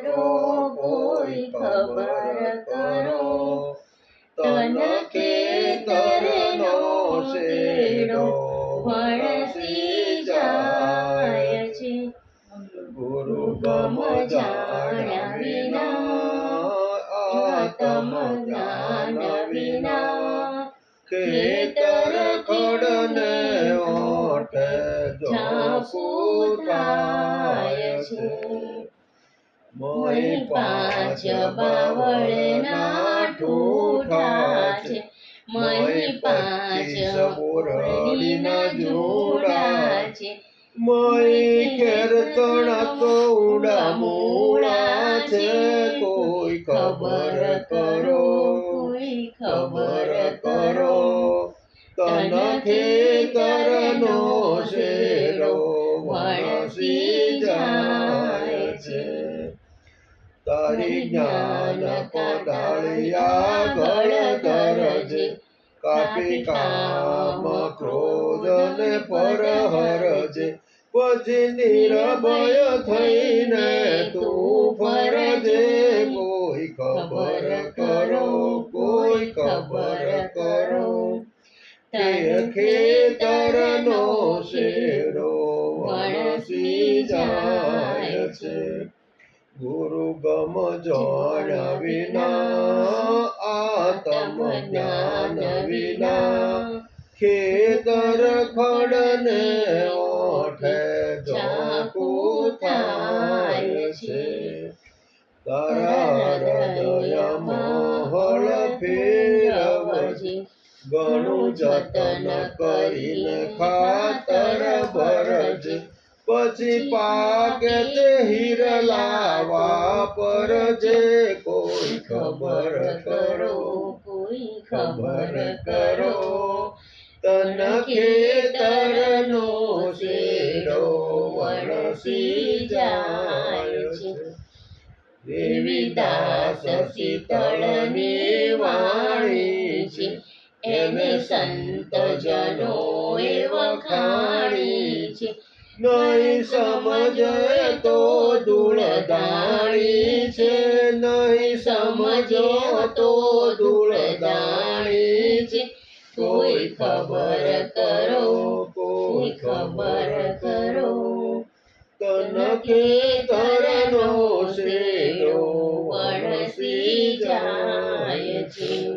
કરો કોઈ ખબર કરો તન ખેતરનો શેડો વણસી જાય છે ગુરુ ગમ જાણ્યા વિના આત્મ જ્ઞાન વિના ખેતર ખડને ઓટ જાપુ થાય છે મય પાંચ બાવળના ઠૂઠા છે મય પાંચ બોરડીના જોડા છે મય ખેર તો ઉડા મૂળા છે કોઈ ખબર કરો કોઈ ખબર કરો તન ખેતરનો તારી જ્ઞાન ધરજે કાપી કામ ક્રોધ ને પર હરજે પછી નિરભય થઈને તું ફરજે કોઈ ખબર કરો કોઈ ખબર કરો તે ખેતરનો શેરો વણસી જાય છે ગુરુ ગમ જાણ વિના આતમ જ્ઞાન વિના. ખેતર ખડને ઓઠે જોકું થાય છે. તારા હૃદયમાં હળ ફેરવજે. ઘણું જતન કરીને ખાતર પછી પાકે તે પર જે કોઈ ખબર કરો કોઈ ખબર કરો. તન ખેતરનો શેરો વરસી જાય છે. દેવીદાસ શીતળની વાણી છે. એને સંત જનો એ વખાણી છે. નહીં સમજે તો ધૂળદાણી છે. નહીં સમજે તો ધૂળદાણી છે. કોઈ ખબર કરો કોઈ ખબર કરો. તનકે ધરનો શ્રેયો વણસી જાય છે.